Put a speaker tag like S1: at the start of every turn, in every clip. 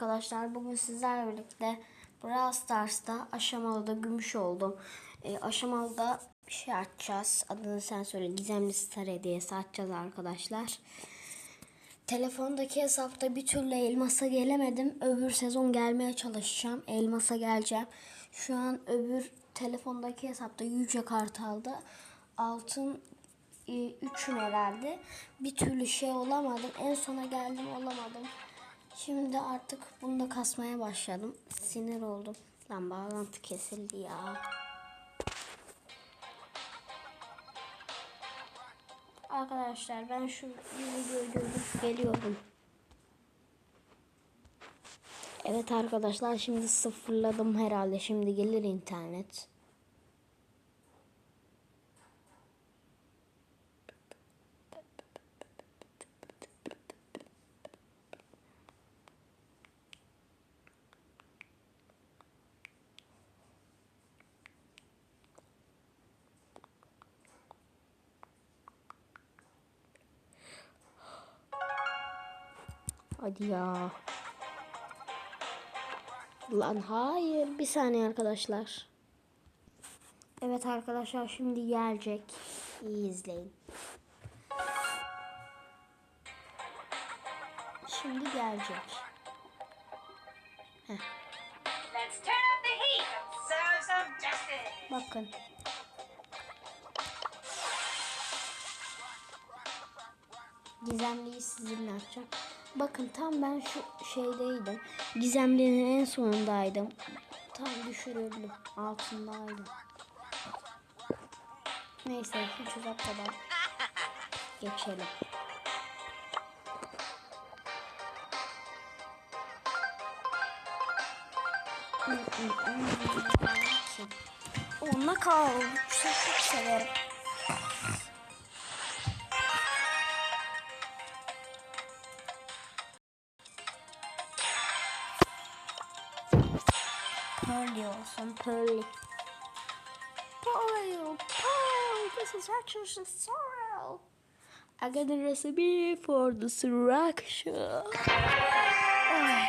S1: Arkadaşlar bugün sizlerle birlikte Brawl Stars'ta aşamalıda gümüş oldum. E, aşamalıda bir şey açacağız. Adını sen söyle. Gizemli Star hediyesi açacağız arkadaşlar. Telefondaki hesapta bir türlü elmasa gelemedim. Öbür sezon gelmeye çalışacağım. Elmasa geleceğim. Şu an öbür telefondaki hesapta yüce kart aldı. Altın e, üçüm herhalde. Bir türlü şey olamadım. En sona geldim olamadım. Şimdi artık bunu da kasmaya başladım. Sinir oldum. Lan bağlantı kesildi ya. Arkadaşlar ben şu videoyu görüp geliyorum. Evet arkadaşlar şimdi sıfırladım herhalde. Şimdi gelir internet. Hadi ya. Lan hayır. Bir saniye arkadaşlar. Evet arkadaşlar şimdi gelecek. İyi izleyin. Şimdi gelecek.
S2: Justice.
S1: Bakın. Gizemliyi sizinle açacağım. Bakın tam ben şu şeydeydim. Gizemlinin en sonundaydım. Tam düşürüldüm. Altındaydım. Neyse hiç uzatmadan geçelim. Onunla kal. Çok severim. Pearly olsun. Pearly. Pearl. Pearl. This is actually sorrel. I got the recipe for the sriracha. Ay,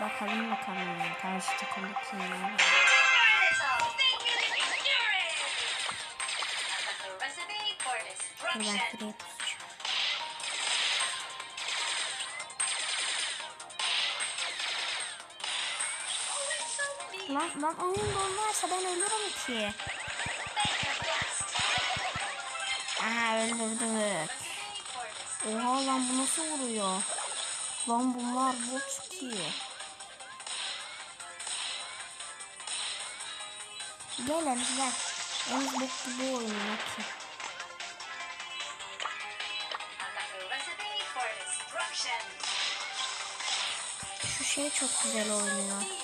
S1: Bakalım bakalım. Karşı takımdaki ne? Lan, lan oyun donarsa ben ölürüm ki. Aha öldürdük. Oha lan bu nasıl vuruyor? Lan bunlar bot ki. Gel Enes gel. Enes bot gibi oynuyor ki. Şu şey çok güzel oynuyor.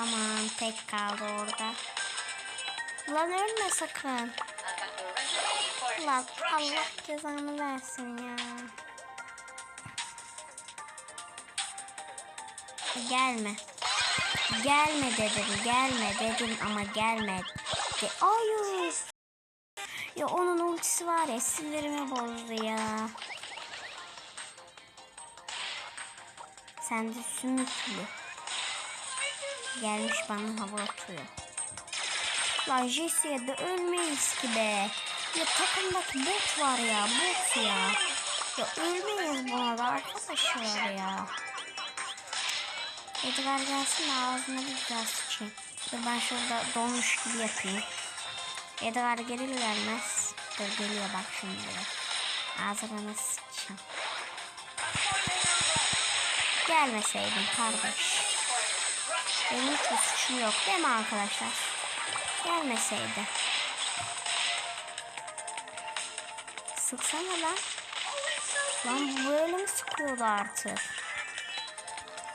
S1: Tamam tek kaldı orada. Lan ölme sakın. Lan. Allah cezanı versin ya. Gelme. Gelme dedim, gelme dedim ama gelme. De Hayır. Ya onun ultisi var ya sinirimi bozdu ya. Sen de sümüklü. Gelmiş bana hava atıyor. Lan Jesse'ye de ölmeyiz ki be. Ya takımdaki bot var ya bot ya. Ya ölmeyiz buna da arkadaşlar ya. Edgar gelsin de ağzına bir güzel sıçayım. Dur ben şurada donmuş gibi yapayım. Edgar gelir gelmez. Dur geliyor bak şimdi. Ağzına sıçacağım. Gelmeseydin kardeş. Benim hiçbir suçum yok değil mi arkadaşlar? Gelmeseydi. Sıksana lan. Lan bu böyle mi sıkıyordu artık?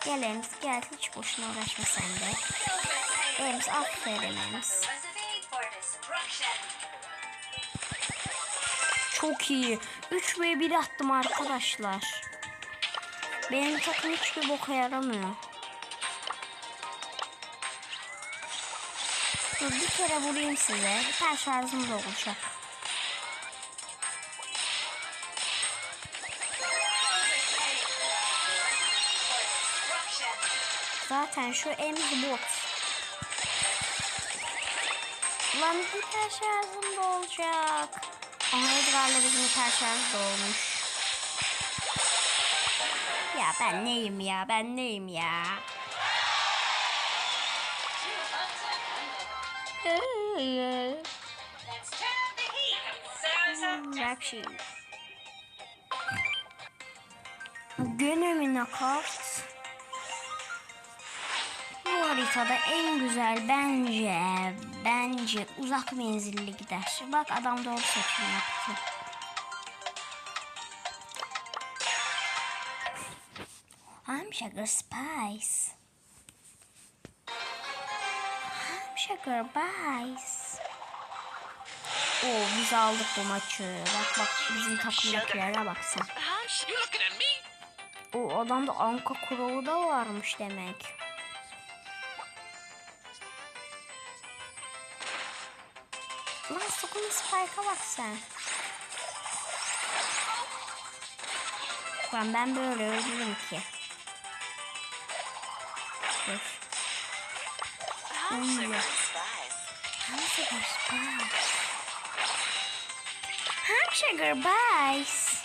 S1: Gel Ems gel hiç boşuna uğraşma sen de. Ems aferin Ems. Çok iyi. 3 ve 1 attım arkadaşlar. Benim takım hiçbir boka yaramıyor. Dur bir kere vurayım size. Bir tane şarjım da olacak. Zaten şu emz bot. Lan hiper şarjım da olacak. Ama Edgar'la bizim hiper şarj da olmuş. Ya ben neyim ya ben neyim ya.
S2: Up.
S1: Bak şey. Gönlümü nakavt. Bu haritada en güzel bence bence uzak menzilli gider. Bak adam doğru seçim yaptı. I'm Sugar Spice. Sugar Spice. Oo biz aldık bu maçı. Bak bak bizim takımdakilere bak sen. O adamda Anka kuralı da varmış demek. Lan Sukun Spike'a bak sen. Lan ben böyle öldürürüm ki.
S3: I'm
S1: Sugar Spice. I'm Sugar Spice.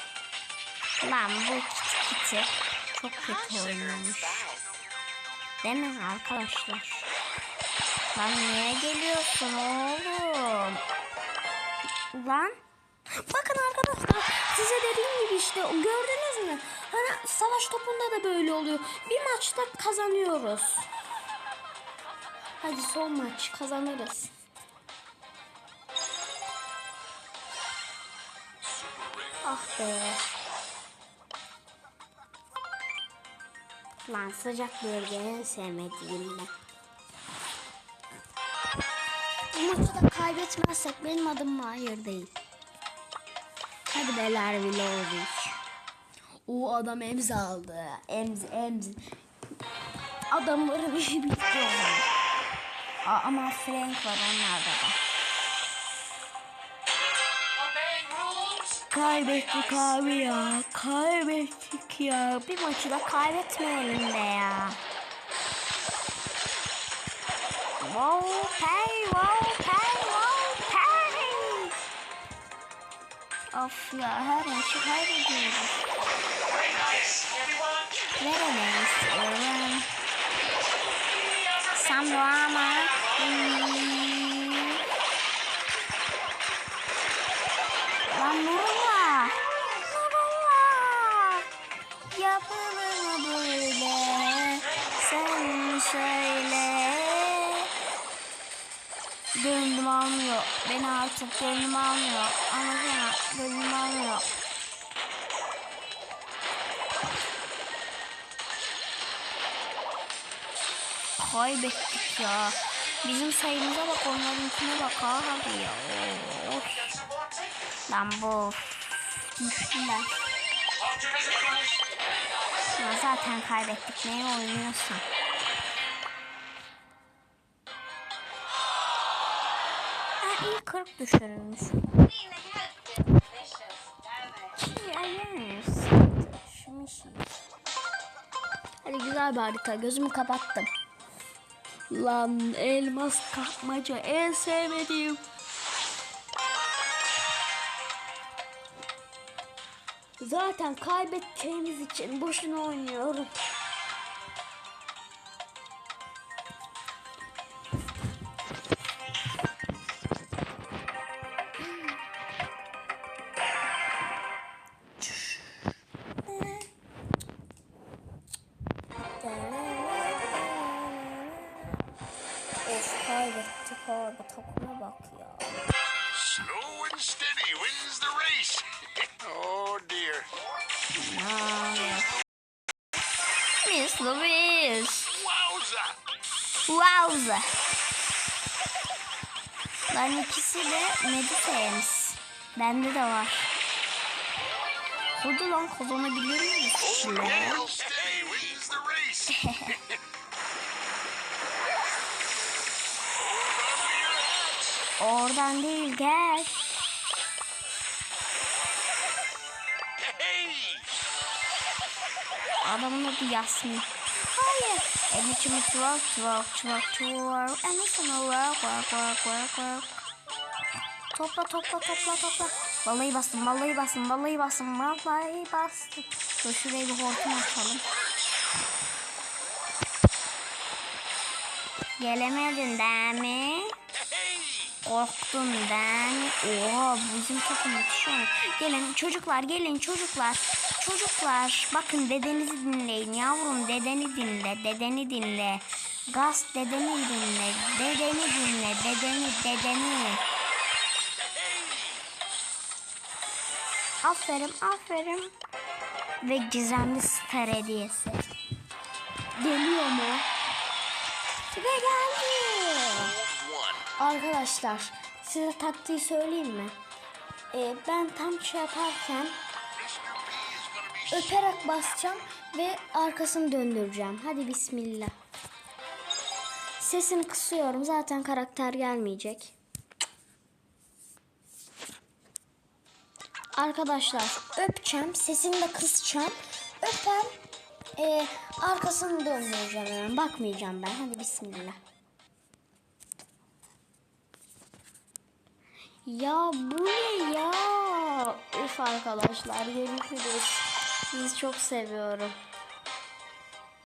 S1: Lan bu kiti kiti çok kötü oynamış. Değil mi arkadaşlar? Lan niye geliyorsun oğlum? Lan. Bakın arkadaşlar size dediğim gibi işte gördünüz mü? Hani savaş topunda da böyle oluyor. Bir maçta kazanıyoruz. Hadi son maç kazanırız. Ah be. Lan sıcak bölgeyi en sevmediğim ben. Bu maçı da kaybetmezsek benim adım Mahir değil. Hadi beyler Vlaovic. O adam emzi aldı. Emzi emzi. Adamların işi bitti. Aa, ama Frank var onlarda da. Kaybettik abi ya. Kaybettik ya. Bir maçı da kaybetmeyelim be ya. Wow, pay, wow, pay, wow, pay. Of ya her maçı kaybediyoruz.
S2: Everyone.
S1: Veremeyiz. Oğlum. Sam Rama. Hmm. Lan Nurullah. Nurullah. Yapılır mı böyle? Sen söyle. Gönlüm almıyor. Beni artık gönlüm almıyor. Anladın Gönlüm almıyor. Kaybettik ya. Bizim sayımıza bak onlarınkine bak abi ya. Of. Lan bu.
S2: Finished.
S1: Ya zaten kaybettik. Neye oynuyorsun? Ha iyi 40 düşürülmüş. Şu işi. Hadi güzel bir harita. Gözümü kapattım. Lan elmas kapmaca en sevmediğim. Zaten kaybedeceğimiz için boşuna oynuyorum. Takıma bak ya.
S3: Slow and steady wins the race. oh dear.
S1: Miss Louise.
S3: Wowza.
S1: Wowza. Lan ikisi de Medusa'ymış. Bende de var. Hadi lan kazanabilir miyiz?
S3: Slow
S1: Lan.
S3: and steady wins the race. Hold on to your hats.
S1: Oradan değil gel.
S3: Hey.
S1: Adamın adı Yasmin. Hayır. İt's me twerk, twerk, twerk, twerk. İt's me work, work, work, work, work. Topla, topla, topla, topla. Vallahi bastım, vallahi bastım, vallahi bastım, vallahi bastım. Dur şuraya bir hortum açalım. Gelemedin değil mi? Korktun değil mi? Oha bizim takım müthiş oynuyor. Gelin çocuklar gelin çocuklar. Çocuklar bakın dedenizi dinleyin yavrum dedeni dinle dedeni dinle. Gaz dedeni dinle dedeni dinle dedeni dedeni. Aferin aferin. Ve gizemli star hediyesi. Geliyor mu? Ve geldi. Arkadaşlar size taktiği söyleyeyim mi? Ee, ben tam şey yaparken öperek basacağım ve arkasını döndüreceğim. Hadi bismillah. Sesimi kısıyorum. Zaten karakter gelmeyecek. Arkadaşlar öpeceğim. Sesini de kısacağım. Öpem. ee, arkasını döndüreceğim hemen. Bakmayacağım ben. Hadi bismillah. Ya bu ne ya? Üf arkadaşlar görüşürüz. Sizi çok seviyorum.